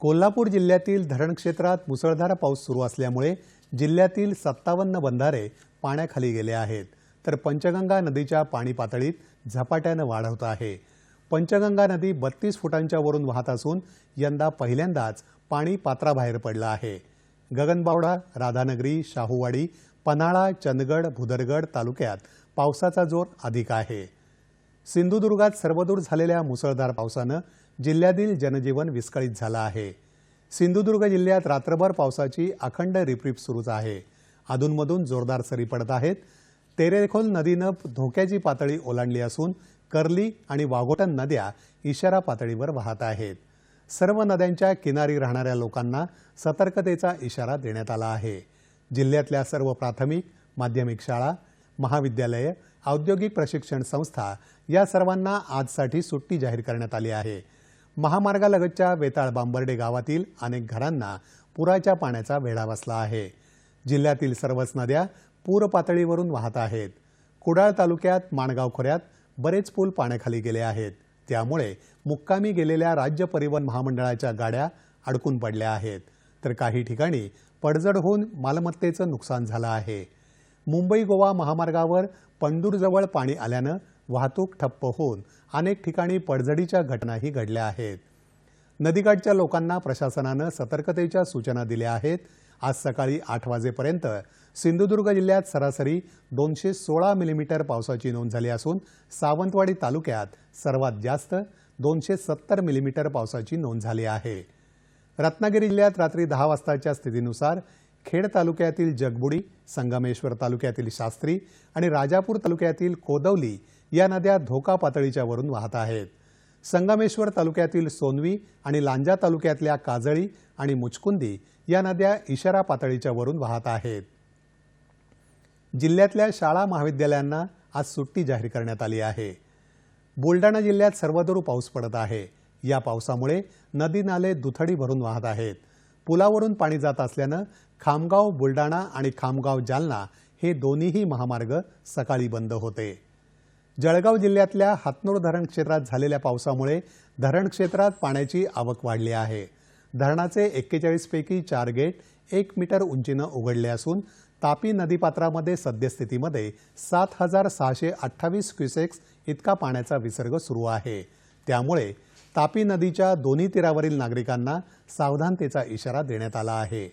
कोल्हापूर जिल्ह्यातील धरण क्षेत्रात मुसळधार पाऊस सुरू असल्यामुळे जिल्ह्यातील सत्तावन्न बंधारे पाण्याखाली गेले आहेत. तर पंचगंगा नदीच्या पाणी पातळीत झपाट्यानं वाढ होत आहे. पंचगंगा नदी बत्तीस फुटांच्या वरून वाहत असून यंदा पहिल्यांदाच पाणी पात्राबाहेर पडलं आहे. गगनबावडा राधानगरी शाहूवाडी पन्हाळा चंदगड भुदरगड तालुक्यात पावसाचा जोर अधिक आहे. सिंधुदुर्गात सर्वदूर झालेल्या मुसळधार पावसानं जिल्ह्यातील जनजीवन विस्कळीत झालं आहे. सिंधुदुर्ग जिल्ह्यात रात्रभर पावसाची अखंड रिपरिप सुरूच आहे. अधूनमधून जोरदार सरी पडत आहेत. तेरेखोल नदीनं धोक्याची पातळी ओलांडली असून कर्ली आणि वाघोटन नद्या इशारा पातळीवर वाहत आहेत. सर्व नद्यांच्या किनारी राहणाऱ्या लोकांना सतर्कतेचा इशारा देण्यात आला आहे. जिल्ह्यातल्या सर्व प्राथमिक माध्यमिक शाळा महाविद्यालयं औद्योगिक प्रशिक्षण संस्था या सर्वांना आजसाठी सुट्टी जाहीर करण्यात आली आहे. महामार्गालगतच्या वेताळ बांबर्डे गावातील अनेक घरांना पुराच्या पाण्याचा वेढा बसला आहे. जिल्ह्यातील सर्वच नद्या पूर पातळीवरून वाहत आहेत. कुडाळ तालुक्यात माणगाव खोऱ्यात बरेच पूल पाण्याखाली गेले आहेत. त्यामुळे मुक्कामी गेलेल्या राज्य परिवहन महामंडळाच्या गाड्या अडकून पडल्या आहेत. तर काही ठिकाणी पडझड होऊन मालमत्तेचं नुकसान झालं आहे. मुंबई गोवा महामार्गावर पंडूरजवळ पाणी आल्यानं वाहतूक ठप्प होऊन अनेक ठिकाणी पडझडीच्या घटनाही घडल्या आहेत. नदीकाठच्या लोकांना प्रशासनानं सतर्कतेच्या सूचना दिल्या आहेत. आज सकाळी आठ वाजेपर्यंत सिंधुदुर्ग जिल्ह्यात सरासरी दोनशे सोळा मिलीमीटर पावसाची नोंद झाली असून सावंतवाडी तालुक्यात सर्वात जास्त दोनशे सत्तर मिलीमीटर पावसाची नोंद झाली आहे. रत्नागिरी जिल्ह्यात रात्री दहा वाजताच्या स्थितीनुसार खेड तालुक्यातील जगबुडी संगमेश्वर तालुक्यातील शास्त्री आणि राजापूर तालुक्यातील कोदवली या नद्या धोका पातळीच्या वरून वाहत आहेत. संगमेश्वर तालुक्यातील सोनवी आणि लांजा तालुक्यातल्या काजळी आणि मुचकुंदी या नद्या इशारा पातळीच्या वरून वाहत आहेत. जिल्ह्यातल्या शाळा महाविद्यालयांना आज सुट्टी जाहीर करण्यात आली आहे. बुलढाणा जिल्ह्यात सर्वदूर पाऊस पडत आहे. या पावसामुळे नदी नाले दुथडी भरून वाहत आहेत. पुलावरून पाणी जात असल्यानं खामगाव बुलडाणा आणि खामगाव जालना हे दोन्हीही महामार्ग सकाळी बंद होते. जळगाव जिल्ह्यातल्या हातनूर धरण क्षेत्रात झालेल्या पावसामुळे धरण क्षेत्रात पाण्याची आवक वाढली आहे. धरणाचे एक्केचाळीसपैकी चार गेट एक मीटर उंचीनं उघडले असून तापी नदीपात्रामध्ये सद्यस्थितीमध्ये सात हजार सहाशे अठ्ठावीस क्युसेक्स इतका पाण्याचा विसर्ग सुरू आहे. त्यामुळे तापी नदीच्या दोन्ही तीरावरील नागरिकांना सावधानतेचा इशारा देण्यात आला आहे.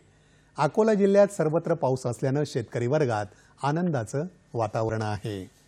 अकोला जिल्ह्यात सर्वत्र पाऊस असल्यानं शेतकरी वर्गात आनंदाचं वातावरण आहे.